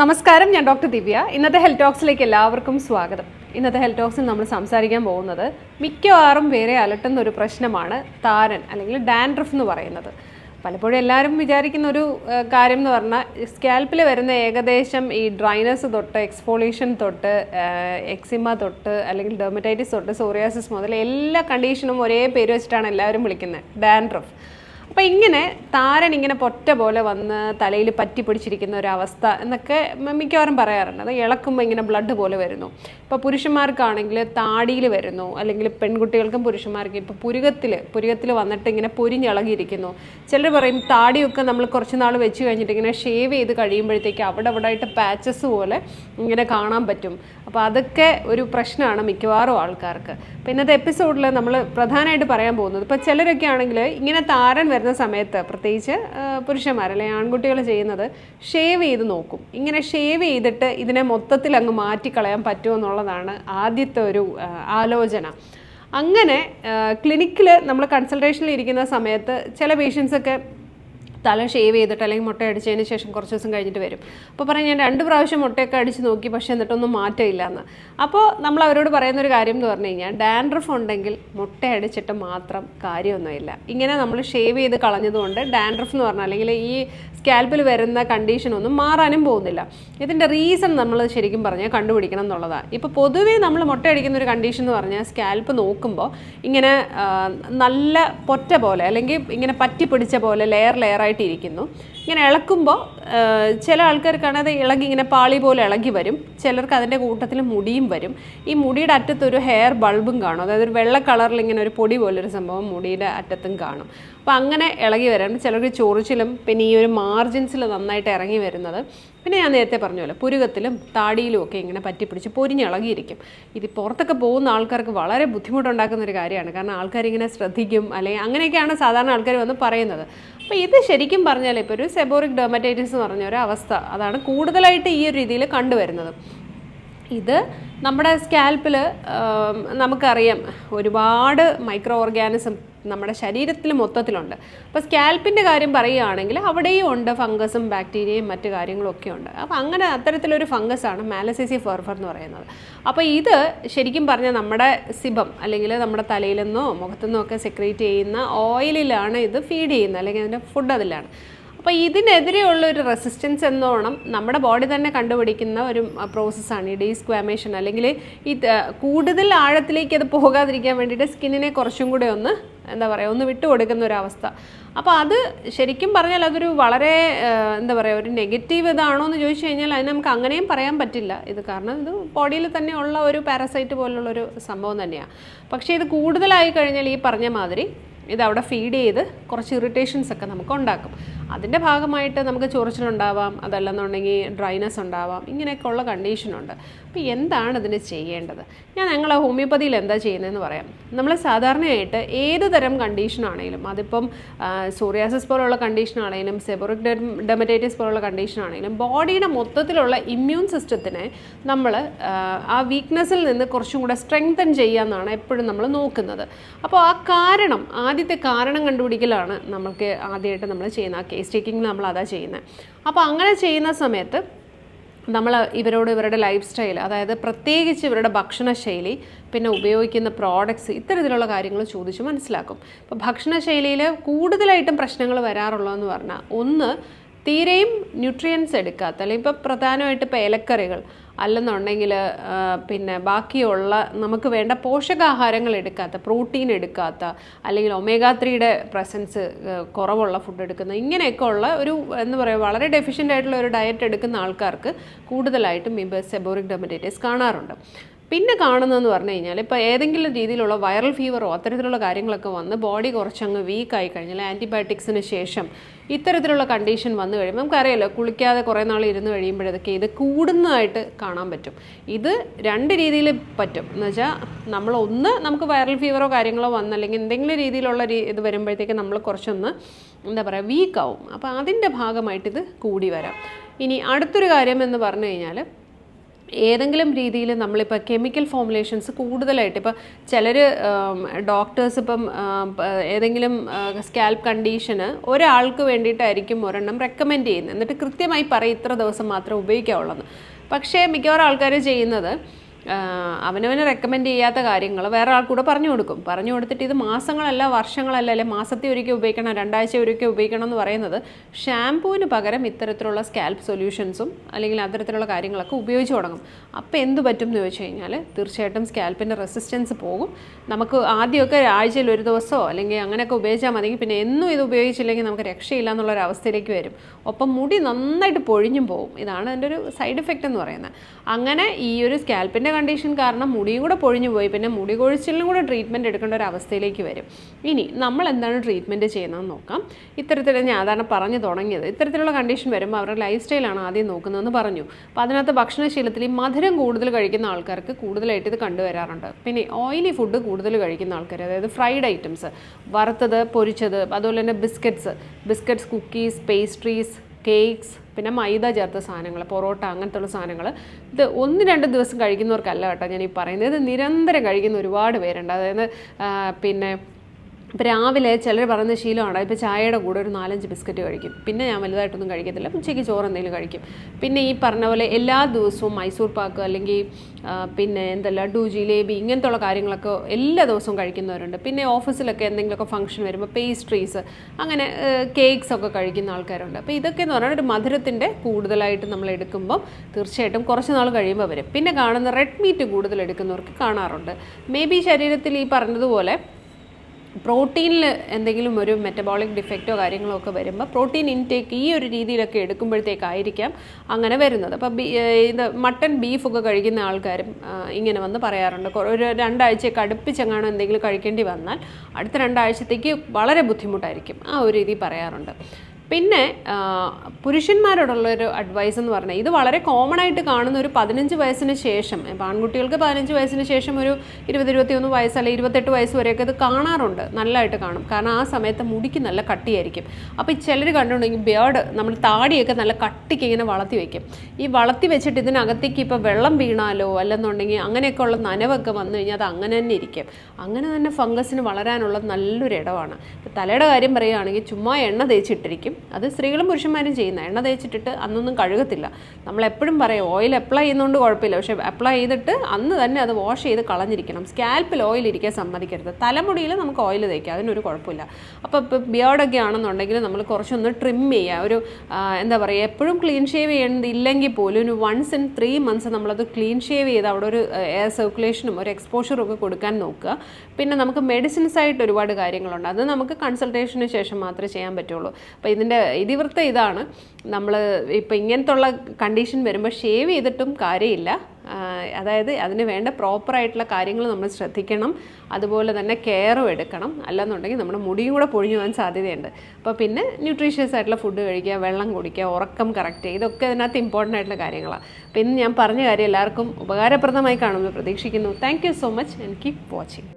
നമസ്കാരം ഞാൻ ഡോക്ടർ ദിവ്യ. ഇന്നത്തെ ഹെൽത്ത് ടോക്സിലേക്ക് എല്ലാവർക്കും സ്വാഗതം. ഇന്നത്തെ ഹെൽത്ത് ടോക്സിൽ നമ്മൾ സംസാരിക്കാൻ പോകുന്നത് മിക്കവാറും പേരെ അലട്ടുന്ന ഒരു പ്രശ്നമാണ് താരൻ അല്ലെങ്കിൽ ഡാൻഡ്രഫ് എന്ന് പറയുന്നത്. പലപ്പോഴും എല്ലാവരും വിചാരിക്കുന്ന ഒരു കാര്യം എന്ന് പറഞ്ഞാൽ സ്കാൽപ്പിൽ വരുന്ന ഏകദേശം ഈ ഡ്രൈനസ് തൊട്ട് എക്സ്ഫോളിയേഷൻ തൊട്ട് എക്സിമ തൊട്ട് അല്ലെങ്കിൽ ഡെർമറ്റൈറ്റിസ് തൊട്ട് സോറിയാസിസ് മുതൽ എല്ലാ കണ്ടീഷനും ഒരേ പേര് വെച്ചിട്ടാണ് എല്ലാവരും വിളിക്കുന്നത് ഡാൻഡ്രഫ് അപ്പം ഇങ്ങനെ താരൻ ഇങ്ങനെ പൊറ്റ പോലെ വന്ന് തലയിൽ പറ്റി പിടിച്ചിരിക്കുന്ന ഒരു അവസ്ഥ എന്നൊക്കെ മിക്കവാറും പറയാറുണ്ട്. അത് ഇളക്കുമ്പോൾ ഇങ്ങനെ ബ്ലഡ് പോലെ വരുന്നു. ഇപ്പോൾ പുരുഷന്മാർക്കാണെങ്കിൽ താടിയിൽ വരുന്നു. അല്ലെങ്കിൽ പെൺകുട്ടികൾക്കും പുരുഷന്മാർക്കും ഇപ്പോൾ പുരുകത്തിൽ പുരുകത്തിൽ വന്നിട്ട് ഇങ്ങനെ പൊരിഞ്ഞിളകിയിരിക്കുന്നു. ചിലർ പറയും താടിയൊക്കെ നമ്മൾ കുറച്ച് നാൾ വെച്ച് കഴിഞ്ഞിട്ട് ഇങ്ങനെ ഷേവ് ചെയ്ത് കഴിയുമ്പോഴത്തേക്ക് അവിടെ അവിടെ ആയിട്ട് പാച്ചസ് പോലെ ഇങ്ങനെ കാണാൻ പറ്റും. അപ്പോൾ അതൊക്കെ ഒരു പ്രശ്നമാണ് മിക്കവാറും ആൾക്കാർക്ക്. അപ്പോൾ ഇന്നത്തെ എപ്പിസോഡിൽ നമ്മൾ പ്രധാനമായിട്ട് പറയാൻ പോകുന്നത് ഇപ്പോൾ ചിലരൊക്കെ ആണെങ്കിൽ ഇങ്ങനെ താരൻ വരുന്ന സമയത്ത് പ്രത്യേകിച്ച് പുരുഷന്മാർ അല്ലെങ്കിൽ ആൺകുട്ടികൾ ചെയ്യുന്നത് ഷേവ് ചെയ്ത് നോക്കും. ഇങ്ങനെ ഷേവ് ചെയ്തിട്ട് ഇതിനെ മൊത്തത്തിൽ അങ്ങ് മാറ്റിക്കളയാൻ പറ്റുമോ എന്നുള്ളതാണ് ആദ്യത്തെ ഒരു ആലോചന. അങ്ങനെ ക്ലിനിക്കിൽ നമ്മൾ കൺസൾട്ടേഷനിൽ ഇരിക്കുന്ന സമയത്ത് ചില പേഷ്യൻസൊക്കെ തല ഷേവ് ചെയ്തിട്ട് അല്ലെങ്കിൽ മുട്ട അടിച്ചതിന് ശേഷം കുറച്ച് ദിവസം കഴിഞ്ഞിട്ട് വരും. അപ്പോൾ പറയും ഞാൻ രണ്ട് പ്രാവശ്യം മുട്ടയൊക്കെ അടിച്ച് നോക്കി പക്ഷേ എന്നിട്ടൊന്നും മാറ്റമില്ല എന്ന്. അപ്പോൾ നമ്മൾ അവരോട് പറയുന്ന ഒരു കാര്യം എന്ന് പറഞ്ഞു കഴിഞ്ഞാൽ ഡാൻഡ്രഫ് ഉണ്ടെങ്കിൽ മുട്ട അടിച്ചിട്ട് മാത്രം കാര്യമൊന്നുമില്ല. ഇങ്ങനെ നമ്മൾ ഷേവ് ചെയ്ത് കളഞ്ഞതുകൊണ്ട് ഡാൻഡ്രഫ് എന്ന് പറഞ്ഞാൽ അല്ലെങ്കിൽ ഈ സ്കാൽപ്പിൽ വരുന്ന കണ്ടീഷൻ ഒന്നും മാറാനും പോകുന്നില്ല. ഇതിന്റെ റീസൺ നമ്മൾ ശരിക്കും പറഞ്ഞാൽ കണ്ടുപിടിക്കണം എന്നുള്ളതാണ്. ഇപ്പോൾ പൊതുവേ നമ്മൾ മുട്ട അടിക്കുന്ന ഒരു കണ്ടീഷൻ എന്ന് പറഞ്ഞാൽ സ്കാൽപ്പ് നോക്കുമ്പോൾ ഇങ്ങനെ നല്ല പൊറ്റ പോലെ അല്ലെങ്കിൽ ഇങ്ങനെ പറ്റി പിടിച്ച പോലെ ലെയർ ലെയർ ആയിട്ട് ഇരിക്കുന്നു ഇങ്ങനെ ഇളക്കുമ്പോൾ ചില ആൾക്കാർക്കാണ് അത് ഇളകി ഇങ്ങനെ പാളി പോലെ ഇളകി വരും. ചിലർക്ക് അതിന്റെ കൂട്ടത്തിൽ മുടിയും വരും. ഈ മുടിയുടെ അറ്റത്തൊരു ഹെയർ ബൾബും കാണും. അതായത് ഒരു വെള്ള കളറിൽ ഇങ്ങനെ ഒരു പൊടി പോലൊരു സംഭവം മുടിയുടെ അറ്റത്തും കാണും. അപ്പോൾ അങ്ങനെ ഇളകി വരാൻ ചിലർക്ക് ചൊറിച്ചിലും പിന്നെ ഈ ഒരു മാർജിൻസിൽ നന്നായിട്ട് ഇറങ്ങി വരുന്നത്. പിന്നെ ഞാൻ നേരത്തെ പറഞ്ഞ പോലെ പുരുകത്തിലും താടിയിലും ഒക്കെ ഇങ്ങനെ പറ്റിപ്പിടിച്ച് പൊരിഞ്ഞിളകിയിരിക്കും ഇത് പുറത്തൊക്കെ പോകുന്ന ആൾക്കാർക്ക് വളരെ ബുദ്ധിമുട്ടുണ്ടാക്കുന്ന ഒരു കാര്യമാണ്. കാരണം ആൾക്കാരിങ്ങനെ ശ്രദ്ധിക്കും അല്ലെങ്കിൽ അങ്ങനെയൊക്കെയാണ് സാധാരണ ആൾക്കാർ വന്ന് പറയുന്നത്. അപ്പോൾ ഇത് ശരിക്കും പറഞ്ഞാൽ ഇപ്പോൾ ഒരു സെബോറിക് ഡെർമറ്റൈറ്റിസ് എന്ന് പറഞ്ഞ ഒരു അവസ്ഥ അതാണ് കൂടുതലായിട്ട് ഈ ഒരു രീതിയിൽ കണ്ടുവരുന്നത്. ഇത് നമ്മുടെ സ്കാൽപ്പിൽ നമുക്കറിയാം ഒരുപാട് മൈക്രോ ഓർഗാനിസം നമ്മുടെ ശരീരത്തിൽ മൊത്തത്തിലുണ്ട്. അപ്പോൾ സ്കാൽപ്പിന്റെ കാര്യം പറയുകയാണെങ്കിൽ അവിടെയും ഉണ്ട് ഫംഗസും ബാക്ടീരിയയും മറ്റു കാര്യങ്ങളൊക്കെ ഉണ്ട്. അപ്പോൾ അങ്ങനെ അത്തരത്തിലൊരു ഫംഗസാണ് മാലസിസി ഫോർഫർ എന്ന് പറയുന്നത്. അപ്പോൾ ഇത് ശരിക്കും പറഞ്ഞാൽ നമ്മുടെ സിബം അല്ലെങ്കിൽ നമ്മുടെ തലയിൽ നിന്നോ മുഖത്തു നിന്നോ ഒക്കെ സെക്രീറ്റ് ചെയ്യുന്ന ഓയിലിലാണ് ഇത് ഫീഡ് ചെയ്യുന്നത്. അല്ലെങ്കിൽ അതിന്റെ ഫുഡ് അതിലാണ്. അപ്പോൾ ഇതിനെതിരെയുള്ള ഒരു റെസിസ്റ്റൻസ് എന്നോണം നമ്മുടെ ബോഡി തന്നെ കണ്ടുപിടിക്കുന്ന ഒരു പ്രോസസ്സാണ് ഈ ഡീസ്ക്വാമേഷൻ അല്ലെങ്കിൽ ഇത് കൂടുതൽ ആഴത്തിലേക്ക് അത് പോകാതിരിക്കാൻ വേണ്ടിയിട്ട് സ്കിന്നിനെ കുറച്ചും കൂടെ ഒന്ന് എന്താ പറയുക ഒന്ന് വിട്ടു കൊടുക്കുന്ന ഒരു അവസ്ഥ അപ്പോൾ അത് ശരിക്കും പറഞ്ഞാൽ അതൊരു വളരെ എന്താ പറയുക ഒരു നെഗറ്റീവ് ഇതാണോ എന്ന് ചോദിച്ചു കഴിഞ്ഞാൽ അതിന് നമുക്ക് അങ്ങനെയും പറയാൻ പറ്റില്ല. ഇത് കാരണം ഇത് ബോഡിയിൽ തന്നെ ഉള്ള ഒരു പാരസൈറ്റ് പോലുള്ളൊരു സംഭവം തന്നെയാണ് പക്ഷേ ഇത് കൂടുതലായി കഴിഞ്ഞാൽ ഈ പറഞ്ഞ മാതിരി ഇത് അവിടെ ഫീഡ് ചെയ്ത് കുറച്ച് ഇറിറ്റേഷൻസ് ഒക്കെ നമുക്ക് ഉണ്ടാക്കും അതിന്റെ ഭാഗമായിട്ട് നമുക്ക് ചൊറിച്ചിലുണ്ടാവാം അതല്ലെന്നുണ്ടെങ്കിൽ ഡ്രൈനസ് ഉണ്ടാവാം ഇങ്ങനെയൊക്കെ ഉള്ള കണ്ടീഷനുണ്ട് അപ്പോൾ എന്താണ് ഇതിന് ചെയ്യേണ്ടത്? ഞാൻ ഞങ്ങൾ ഹോമിയോപ്പതിയിൽ എന്താ ചെയ്യുന്നതെന്ന് പറയാം. നമ്മൾ സാധാരണയായിട്ട് ഏത് തരം കണ്ടീഷനാണെങ്കിലും അതിപ്പം സോറിയാസിസ് പോലുള്ള കണ്ടീഷനാണെങ്കിലും സെബോറിക് ഡെമറ്റൈറ്റിസ് പോലുള്ള കണ്ടീഷനാണെങ്കിലും ബോഡിയുടെ മൊത്തത്തിലുള്ള ഇമ്മ്യൂൺ സിസ്റ്റത്തിനെ നമ്മൾ ആ വീക്ക്നെസ്സിൽ നിന്ന് കുറച്ചും കൂടെ സ്ട്രെങ്തൻ ചെയ്യാമെന്നാണ് എപ്പോഴും നമ്മൾ നോക്കുന്നത്. അപ്പോൾ ആ കാരണം ആദ്യത്തെ കാരണം കണ്ടുപിടിക്കലാണ് നമുക്ക് ആദ്യമായിട്ട് നമ്മൾ ചെയ്യുന്ന ആ കേസ് ടേക്കിങ്ങിൽ നമ്മൾ അതാ ചെയ്യുന്നത് അപ്പോൾ അങ്ങനെ ചെയ്യുന്ന സമയത്ത് നമ്മൾ ഇവരോട് ഇവരുടെ ലൈഫ് സ്റ്റൈൽ അതായത് പ്രത്യേകിച്ച് ഇവരുടെ ഭക്ഷണശൈലി പിന്നെ ഉപയോഗിക്കുന്ന പ്രോഡക്ട്സ് ഇത്തരത്തിലുള്ള കാര്യങ്ങൾ ചോദിച്ച് മനസ്സിലാക്കും. ഇപ്പോൾ ഭക്ഷണശൈലിയിൽ കൂടുതലായിട്ടും പ്രശ്നങ്ങൾ വരാറുള്ളതെന്ന് പറഞ്ഞാൽ ഒന്ന് തീരെയും ന്യൂട്രിയൻസ് എടുക്കാത്ത അല്ലെങ്കിൽ ഇപ്പോൾ പ്രധാനമായിട്ട് ഇപ്പോൾ ഇലക്കറികൾ അല്ലെന്നുണ്ടെങ്കിൽ പിന്നെ ബാക്കിയുള്ള നമുക്ക് വേണ്ട പോഷകാഹാരങ്ങൾ എടുക്കാത്ത പ്രോട്ടീൻ എടുക്കാത്ത അല്ലെങ്കിൽ ഒമേഗ ത്രീയുടെ പ്രസൻസ് കുറവുള്ള ഫുഡ് എടുക്കുന്ന ഇങ്ങനെയൊക്കെ ഉള്ള ഒരു എന്ന് പറയുക വളരെ ഡെഫിഷ്യന്റ് ആയിട്ടുള്ള ഒരു ഡയറ്റ് എടുക്കുന്ന ആൾക്കാർക്ക് കൂടുതലായിട്ടും ഈ സെബോറിക് ഡെമറ്റൈറ്റിസ് കാണാറുണ്ട്. പിന്നെ കാണുന്നതെന്ന് പറഞ്ഞു കഴിഞ്ഞാൽ ഇപ്പോൾ ഏതെങ്കിലും രീതിയിലുള്ള വൈറൽ ഫീവറോ അത്തരത്തിലുള്ള കാര്യങ്ങളൊക്കെ വന്ന് ബോഡി കുറച്ചങ്ങ് വീക്കായി കഴിഞ്ഞാൽ ആന്റിബയോട്ടിക്സിന് ശേഷം ഇത്തരത്തിലുള്ള കണ്ടീഷൻ വന്നു കഴിയുമ്പോൾ നമുക്കറിയാലോ കുളിക്കാതെ കുറേ നാൾ ഇരുന്ന് കഴിയുമ്പോഴതൊക്കെ ഇത് കൂടുന്നതായിട്ട് കാണാൻ പറ്റും. ഇത് രണ്ട് രീതിയിൽ പറ്റും. എന്ന് വെച്ചാൽ നമ്മൾ ഒന്ന് നമുക്ക് വൈറൽ ഫീവറോ കാര്യങ്ങളോ വന്ന് അല്ലെങ്കിൽ എന്തെങ്കിലും രീതിയിലുള്ള ഇത് വരുമ്പോഴത്തേക്ക് നമ്മൾ കുറച്ചൊന്ന് എന്താ പറയുക വീക്കാവും അപ്പോൾ അതിന്റെ ഭാഗമായിട്ട് ഇത് കൂടി വരാം. ഇനി അടുത്തൊരു കാര്യം എന്ന് പറഞ്ഞു കഴിഞ്ഞാൽ ഏതെങ്കിലും രീതിയിൽ നമ്മളിപ്പോൾ കെമിക്കൽ ഫോമുലേഷൻസ് കൂടുതലായിട്ട് ഇപ്പോൾ ചിലർ ഡോക്ടേഴ്സ് ഇപ്പം ഏതെങ്കിലും സ്കാൽപ്പ് കണ്ടീഷന് ഒരാൾക്ക് വേണ്ടിയിട്ടായിരിക്കും ഒരെണ്ണം റെക്കമെൻഡ് ചെയ്യുന്നത്. എന്നിട്ട് കൃത്യമായി പറയും ഇത്ര ദിവസം മാത്രമേ ഉപയോഗിക്കാവുള്ളൂ പക്ഷേ മിക്കവാറും ആൾക്കാർ ചെയ്യുന്നത് അവനവന് റെക്കമെൻഡ് ചെയ്യാത്ത കാര്യങ്ങൾ വേറെ ആൾക്കൂടെ കൂടെ പറഞ്ഞു കൊടുക്കും. പറഞ്ഞു കൊടുത്തിട്ട് ഇത് മാസങ്ങളല്ല വർഷങ്ങളല്ല അല്ലെ മാസത്തിൽ ഒരിക്കൽ ഉപയോഗിക്കണം രണ്ടാഴ്ച ഒരിക്കൽ ഉപയോഗിക്കണം എന്ന് പറയുന്നത് ഷാമ്പൂവിന് പകരം ഇത്തരത്തിലുള്ള സ്കാൽപ്പ് സൊല്യൂഷൻസും അല്ലെങ്കിൽ അത്തരത്തിലുള്ള കാര്യങ്ങളൊക്കെ ഉപയോഗിച്ച് തുടങ്ങും. അപ്പോൾ എന്ത് പറ്റും എന്ന് ചോദിച്ചു കഴിഞ്ഞാൽ തീർച്ചയായിട്ടും സ്കാൽപ്പിന്റെ റെസിസ്റ്റൻസ് പോകും. നമുക്ക് ആദ്യമൊക്കെ ആഴ്ചയിൽ ഒരു ദിവസമോ അല്ലെങ്കിൽ അങ്ങനെയൊക്കെ ഉപയോഗിച്ചാൽ മതി. പിന്നെ എന്നും ഇത് ഉപയോഗിച്ചില്ലെങ്കിൽ നമുക്ക് രക്ഷയില്ല എന്നുള്ള ഒരു അവസ്ഥയിലേക്ക് വരും. ഒപ്പം മുടി നന്നായിട്ട് പൊഴിഞ്ഞും പോകും. ഇതാണ് അതിന്റെ ഒരു സൈഡ് എഫക്റ്റ് എന്ന് പറയുന്നത്. അങ്ങനെ ഈ ഒരു സ്കാൽപ്പിന്റെ കണ്ടീഷൻ കാരണം മുടിയും കൂടെ പൊഴിഞ്ഞു പോയി പിന്നെ മുടി കൊഴിച്ചിലിനും കൂടെ ട്രീറ്റ്മെന്റ് എടുക്കേണ്ട ഒരു അവസ്ഥയിലേക്ക് വരും. ഇനി നമ്മൾ എന്താണ് ട്രീറ്റ്മെന്റ് ചെയ്യുന്നതെന്ന് നോക്കാം. ഇത്തരത്തിൽ ഞാൻ അതാണ് പറഞ്ഞു തുടങ്ങിയത്. ഇത്തരത്തിലുള്ള കണ്ടീഷൻ വരുമ്പോൾ അവരുടെ ലൈഫ് സ്റ്റൈലാണ് ആദ്യം നോക്കുന്നതെന്ന് പറഞ്ഞു. അപ്പോൾ അതിനകത്ത് ഭക്ഷണശീലത്തിൽ ഈ മധുരം കൂടുതൽ കഴിക്കുന്ന ആൾക്കാർക്ക് കൂടുതലായിട്ട് ഇത് കണ്ടുവരാറുണ്ട്. പിന്നെ ഓയിലി ഫുഡ് കൂടുതൽ കഴിക്കുന്ന ആൾക്കാർ അതായത് ഫ്രൈഡ് ഐറ്റംസ് വറുത്തത് പൊരിച്ചത് അതുപോലെ തന്നെ biscuits biscuits cookies pastries cakes പിന്നെ മൈദ ചേർത്ത സാധനങ്ങൾ പൊറോട്ട അങ്ങനത്തുള്ള സാധനങ്ങൾ. ഇത് ഒന്ന് രണ്ട് ദിവസം കഴിക്കുന്നവർക്കല്ല കേട്ടോ ഞാൻ ഈ പറയുന്നത്. ഇത് നിരന്തരം കഴിക്കുന്ന ഒരുപാട് പേരുണ്ട്. അതായത് പിന്നെ ഇപ്പം രാവിലെ ചിലർ പറയുന്ന ശീലമാണ്. ഇപ്പോൾ ചായയുടെ കൂടെ ഒരു നാലഞ്ച് ബിസ്ക്കറ്റ് കഴിക്കും. പിന്നെ ഞാൻ വലുതായിട്ടൊന്നും കഴിക്കത്തില്ല. ഉച്ചയ്ക്ക് ചോറ് എന്തെങ്കിലും കഴിക്കും. പിന്നെ ഈ പറഞ്ഞ പോലെ എല്ലാ ദിവസവും മൈസൂർ പാക്ക് അല്ലെങ്കിൽ പിന്നെ എന്തല്ല ലഡു ജിലേബി ഇങ്ങനത്തുള്ള കാര്യങ്ങളൊക്കെ എല്ലാ ദിവസവും കഴിക്കുന്നവരുണ്ട്. പിന്നെ ഓഫീസിലൊക്കെ എന്തെങ്കിലുമൊക്കെ ഫംഗ്ഷൻ വരുമ്പോൾ പേസ്ട്രീസ് അങ്ങനെ കേക്ക്സ് ഒക്കെ കഴിക്കുന്ന ആൾക്കാരുണ്ട്. അപ്പോൾ ഇതൊക്കെ എന്ന് പറഞ്ഞാൽ ഒരു മധുരത്തിന്റെ കൂടുതലായിട്ട് നമ്മൾ എടുക്കുമ്പോൾ തീർച്ചയായിട്ടും കുറച്ച് നാൾ കഴിയുമ്പോൾ വരും. പിന്നെ കാണുന്ന റെഡ് മീറ്റ് കൂടുതൽ എടുക്കുന്നവർക്ക് കാണാറുണ്ട്. മേ ബി ശരീരത്തിൽ ഈ പറഞ്ഞതുപോലെ പ്രോട്ടീനിൽ എന്തെങ്കിലും ഒരു മെറ്റബോളിക് ഡിഫക്റ്റോ കാര്യങ്ങളോ ഒക്കെ വരുമ്പോൾ പ്രോട്ടീൻ ഇൻടേക്ക് ഈ ഒരു രീതിയിലൊക്കെ എടുക്കുമ്പോഴത്തേക്കായിരിക്കാം അങ്ങനെ വരുന്നത്. അപ്പോൾ ബീ ഇത് മട്ടൺ ബീഫൊക്കെ കഴിക്കുന്ന ആൾക്കാരും ഇങ്ങനെ വന്ന് പറയാറുണ്ട്. ഒരു രണ്ടാഴ്ചയൊക്കെ കടുപ്പിച്ചങ്ങാണ് എന്തെങ്കിലും കഴിക്കേണ്ടി വന്നാൽ അടുത്ത രണ്ടാഴ്ചത്തേക്ക് വളരെ ബുദ്ധിമുട്ടായിരിക്കും. ആ ഒരു രീതി പറയാറുണ്ട്. പിന്നെ പുരുഷന്മാരോടുള്ള ഒരു അഡ്വൈസ് എന്ന് പറഞ്ഞാൽ ഇത് വളരെ കോമൺ ആയിട്ട് കാണുന്ന ഒരു പതിനഞ്ച് വയസ്സിന് ശേഷം ആൺകുട്ടികൾക്ക് പതിനഞ്ച് വയസ്സിന് ശേഷം ഒരു ഇരുപത് ഇരുപത്തിയൊന്ന് വയസ്സ് അല്ലെങ്കിൽ ഇരുപത്തെട്ട് വയസ്സ് വരെയൊക്കെ ഇത് കാണാറുണ്ട് നല്ലതായിട്ട് കാണും. കാരണം ആ സമയത്ത് മുടിക്ക് നല്ല കട്ടിയായിരിക്കും. അപ്പോൾ ചിലർ കണ്ടുണ്ടെങ്കിൽ ബേർഡ് നമ്മൾ താടിയൊക്കെ നല്ല കട്ടിക്ക് ഇങ്ങനെ വളർത്തി വയ്ക്കും ഈ വളർത്തി വെച്ചിട്ട് ഇതിനകത്തേക്ക് ഇപ്പോൾ വെള്ളം വീണാലോ അല്ലെന്നുണ്ടെങ്കിൽ അങ്ങനെയൊക്കെ ഉള്ള നനവൊക്കെ വന്നു കഴിഞ്ഞാൽ അത് അങ്ങനെ തന്നെ ഇരിക്കും. അങ്ങനെ തന്നെ ഫംഗസിന് വളരാനുള്ള നല്ലൊരു ഇടമാണ് തലയുടെ കാര്യം പറയുകയാണെങ്കിൽ ചുമ്മാ എണ്ണ തേച്ചിട്ടിരിക്കും. അത് സ്ത്രീകളും പുരുഷന്മാരും ചെയ്യുന്ന എണ്ണ തേച്ചിട്ടിട്ട് അന്നൊന്നും കഴുകത്തില്ല. നമ്മൾ എപ്പോഴും പറയും ഓയിൽ അപ്ലൈ ചെയ്യുന്നതുകൊണ്ട് കുഴപ്പമില്ല. പക്ഷേ അപ്ലൈ ചെയ്തിട്ട് അന്ന് തന്നെ അത് വാഷ് ചെയ്ത് കളഞ്ഞിരിക്കണം. സ്കാൽപ്പിൽ ഓയിൽ ഇരിക്കാൻ സമ്മതിക്കരുത്. തലമുടിയിൽ നമുക്ക് ഓയിൽ തേക്കാം. അതിനൊരു കുഴപ്പമില്ല. അപ്പോൾ ഇപ്പോൾ ബിയോഡൊക്കെ ആണെന്നുണ്ടെങ്കിൽ നമ്മൾ കുറച്ചൊന്ന് ട്രിം ചെയ്യുക. ഒരു എന്താ പറയുക എപ്പോഴും ക്ലീൻ ഷേവ് ചെയ്യേണ്ടതില്ലെങ്കിൽ പോലും ഒരു വൺസ് ഇൻ ത്രീ മന്ത്സ് നമ്മളത് ക്ലീൻ ഷേവ് ചെയ്ത് അവിടെ ഒരു എയർ സർക്കുലേഷനും ഒരു എക്സ്പോഷറും ഒക്കെ കൊടുക്കാൻ നോക്കുക. പിന്നെ നമുക്ക് മെഡിസിൻസ് ആയിട്ട് ഒരുപാട് കാര്യങ്ങളുണ്ട്. അത് നമുക്ക് കൺസൾട്ടേഷന് ശേഷം മാത്രമേ ചെയ്യാൻ പറ്റുള്ളൂ. അപ്പോൾ ഇതിന്റെ ഇതിവൃത്തം ഇതാണ്. നമ്മൾ ഇപ്പോൾ ഇങ്ങനത്തുള്ള കണ്ടീഷൻ വരുമ്പോൾ ഷേവ് ചെയ്തിട്ടും കാര്യമില്ല. അതായത് അതിന് വേണ്ട പ്രോപ്പറായിട്ടുള്ള കാര്യങ്ങൾ നമ്മൾ ശ്രദ്ധിക്കണം. അതുപോലെ തന്നെ കെയറും എടുക്കണം. അല്ലെന്നുണ്ടെങ്കിൽ നമ്മുടെ മുടിയും കൂടെ പൊഴിഞ്ഞു പോകാൻ സാധ്യതയുണ്ട്. അപ്പോൾ പിന്നെ ന്യൂട്രീഷ്യസ് ആയിട്ടുള്ള ഫുഡ് കഴിക്കുക വെള്ളം കുടിക്കുക ഉറക്കം കറക്റ്റ് ചെയ്യുക. ഇതൊക്കെ ഇതിനകത്ത് ഇമ്പോർട്ടന്റ് ആയിട്ടുള്ള കാര്യങ്ങളാണ്. അപ്പോൾ ഇന്ന് ഞാൻ പറഞ്ഞ കാര്യം എല്ലാവർക്കും ഉപകാരപ്രദമായി കാണുമെന്ന് പ്രതീക്ഷിക്കുന്നു. Thank so much and keep watching